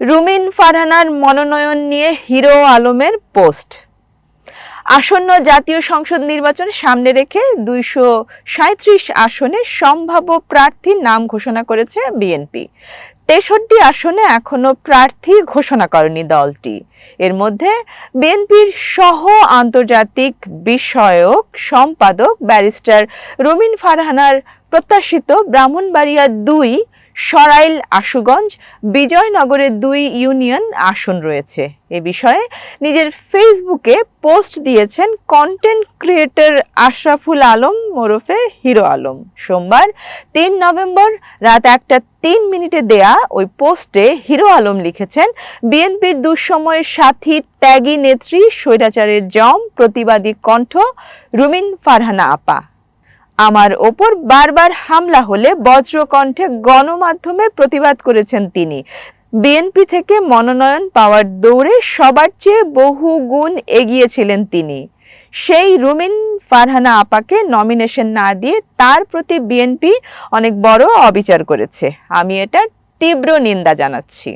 রুমিন ফারহানার মনোনয়ন নিয়ে হিরো আলমের পোস্ট। আসন্ন জাতীয় সংসদ নির্বাচন সামনে রেখে দুইশো সাঁত্রিশ আসনে সম্ভাব্য প্রার্থীর নাম ঘোষণা করেছে বিএনপি। তেষট্টি আসনে এখনও প্রার্থী ঘোষণা করেনি দলটি। এর মধ্যে বিএনপির সহ আন্তর্জাতিক বিষয়ক সম্পাদক ব্যারিস্টার রুমিন ফারহানার প্রত্যাশিত ব্রাহ্মণবাড়িয়া দুই, সরাইল আশুগঞ্জ বিজয়নগরের দুই ইউনিয়ন আসন রয়েছে। এ বিষয়ে নিজের ফেসবুকে পোস্ট দিয়েছেন কন্টেন্ট ক্রিয়েটর আশরাফুল আলম ওরফে হিরো আলম। সোমবার তিন নভেম্বর রাত একটা তিন মিনিটে দেয়া ওই পোস্টে হিরো আলম লিখেছেন, বিএনপির দুঃসময়ের সাথী ত্যাগী নেত্রী, স্বৈরাচারের জম, প্রতিবাদী কণ্ঠ, রুমিন ফারহানা আপা। আমার ওপর বারবার হামলা হলে বজ্রকণ্ঠে গণমাধ্যমে প্রতিবাদ করেছেন তিনি। বিএনপি থেকে মনোনয়ন পাওয়ার দৌড়ে সবার চেয়ে বহু গুণ এগিয়েছিলেন তিনি। সেই রুমিন ফারহানা আপাকে নমিনেশন না দিয়ে তার প্রতি বিএনপি অনেক বড় অবিচার করেছে। আমি এটার তীব্র নিন্দা জানাচ্ছি।